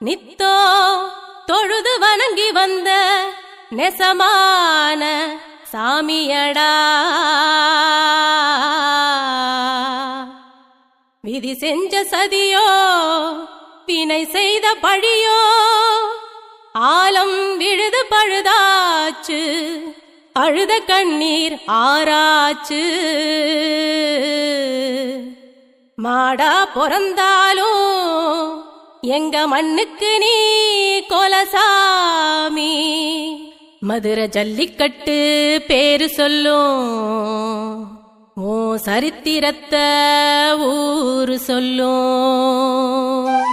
நித்தோ தொழுது வணங்கி வந்த நெசமான சாமியடா. விதி செஞ்ச சதியோ வினை செய்த பழியோ ஆலம் விழுது பழுதாச்சு அழுத கண்ணீர் ஆராச்சு மாடா பிறந்தாலும் எங்க மண்ணுக்கு நீ கொலசாமி? மதுரை ஜல்லிக்கட்டு பேரு சொல்லும். ஓ சரித்திரத்தை ஊரு சொல்லும்.